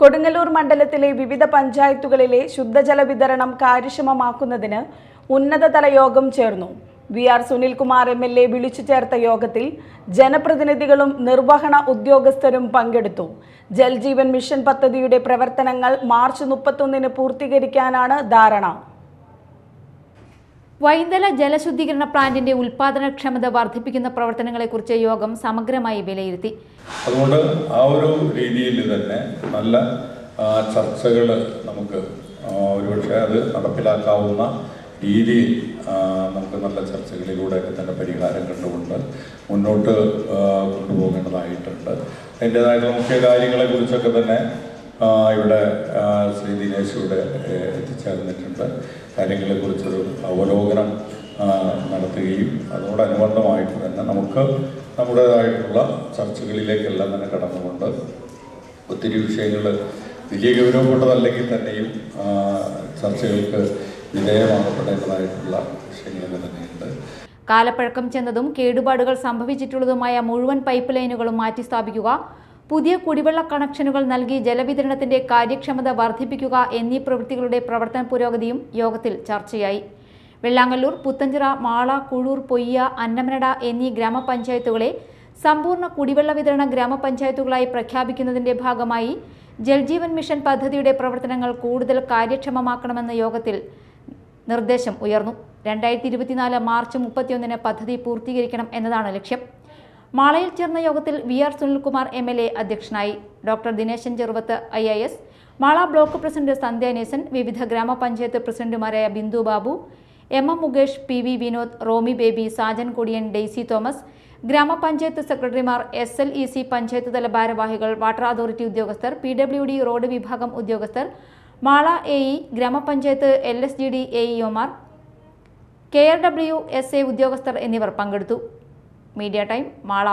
കൊടുങ്ങല്ലൂർ മണ്ഡലത്തിലെ വിവിധ പഞ്ചായത്തുകളിലെ ശുദ്ധജല വിതരണം കാര്യക്ഷമമാക്കുന്നതിന് ഉന്നതതല യോഗം ചേർന്നു. V R Sunilkumar M L A വിളിച്ചു ചേർത്ത യോഗത്തിൽ ജനപ്രതിനിധികളും നിർവഹണ ഉദ്യോഗസ്ഥരും പങ്കെടുത്തു. ജൽജീവൻ മിഷൻ പദ്ധതിയുടെ പ്രവർത്തനങ്ങൾ മാർച്ച് മുപ്പത്തൊന്നിന് പൂർത്തീകരിക്കാനാണ് ധാരണ. വൈന്തല ജലശുദ്ധീകരണ പ്ലാന്റിന്റെ ഉൽപാദനക്ഷമത വർദ്ധിപ്പിക്കുന്ന പ്രവർത്തനങ്ങളെക്കുറിച്ച് യോഗം സമഗ്രമായി വിലയിരുത്തി. അതുകൊണ്ട് ആ ഒരു രീതിയിൽ തന്നെ നല്ല ചർച്ചകൾ നമുക്ക് ഒരുപക്ഷെ അത് നടപ്പിലാക്കാവുന്ന രീതിയിൽ നമുക്ക് നല്ല ചർച്ചകളിലൂടെയൊക്കെ തന്നെ പരിഹാരം കണ്ടുകൊണ്ട് മുന്നോട്ട് കൊണ്ടുപോകേണ്ടതായിട്ടുണ്ട്. അതിന്റേതായിട്ടുള്ള മുഖ്യ കാര്യങ്ങളെക്കുറിച്ചൊക്കെ തന്നെ ഇവിടെ ശ്രീ ദിനേശ് ഇവിടെ എത്തിച്ചേർന്നിട്ടുണ്ട്. കാര്യങ്ങളെക്കുറിച്ചൊരു അവലോകനം നടത്തുകയും അതോടനുബന്ധമായിട്ട് തന്നെ നമുക്ക് നമ്മുടേതായിട്ടുള്ള ചർച്ചകളിലേക്കെല്ലാം തന്നെ കടന്നുകൊണ്ട് ഒത്തിരി വിഷയങ്ങൾ വലിയ ഗൗരവപ്പെട്ടതല്ലെങ്കിൽ തന്നെയും ചർച്ചകൾക്ക് വിധേയമാക്കപ്പെടേണ്ടതായിട്ടുള്ള വിഷയങ്ങളൊക്കെ തന്നെയുണ്ട്. കാലപ്പഴക്കം ചെന്നതും കേടുപാടുകൾ സംഭവിച്ചിട്ടുള്ളതുമായ മുഴുവൻ പൈപ്പ് ലൈനുകളും മാറ്റി സ്ഥാപിക്കുക പുതിയ കുടിവെള്ള കണക്ഷനുകൾ നൽകി ജലവിതരണത്തിന്റെ കാര്യക്ഷമത വർദ്ധിപ്പിക്കുക എന്നീ പ്രവൃത്തികളുടെ പ്രവർത്തന പുരോഗതിയും യോഗത്തിൽ ചർച്ചയായി. വെള്ളാങ്ങല്ലൂർ പുത്തഞ്ചിറ മാള കുഴൂർ പൊയ്യ അന്നമനട എന്നീ ഗ്രാമപഞ്ചായത്തുകളെ സമ്പൂർണ കുടിവെള്ള വിതരണ ഗ്രാമപഞ്ചായത്തുകളായി പ്രഖ്യാപിക്കുന്നതിന്റെ ഭാഗമായി ജൽജീവൻ മിഷൻ പദ്ധതിയുടെ പ്രവർത്തനങ്ങൾ കൂടുതൽ കാര്യക്ഷമമാക്കണമെന്ന യോഗത്തിൽ നിർദ്ദേശം ഉയർന്നു. രണ്ടായിരത്തി ഇരുപത്തിനാല് മാർച്ച് മുപ്പത്തിയൊന്നിന് പദ്ധതി പൂർത്തീകരിക്കണം എന്നതാണ് ലക്ഷ്യം. മാളയിൽ ചേർന്ന യോഗത്തിൽ V R Sunilkumar M L A അധ്യക്ഷനായി. Doctor Dineshan Cheruvath I I S. Mala block president Sandhya Nesan വിവിധ ഗ്രാമപഞ്ചായത്ത് പ്രസിഡന്റുമാരായ Bindu Babu M M Mukesh P V Vinod Romy Baby Sajan Kodiyan Daisy Thomas grama panchayat സെക്രട്ടറിമാർ S L E C panchayat തല ഭാരവാഹികൾ water authority ഉദ്യോഗസ്ഥർ P W D road വിഭാഗം ഉദ്യോഗസ്ഥർ Mala A E grama panchayat L S G D A ഇഒമാർ K R W S A ഉദ്യോഗസ്ഥർ എന്നിവർ പങ്കെടുത്തു. Media time Mala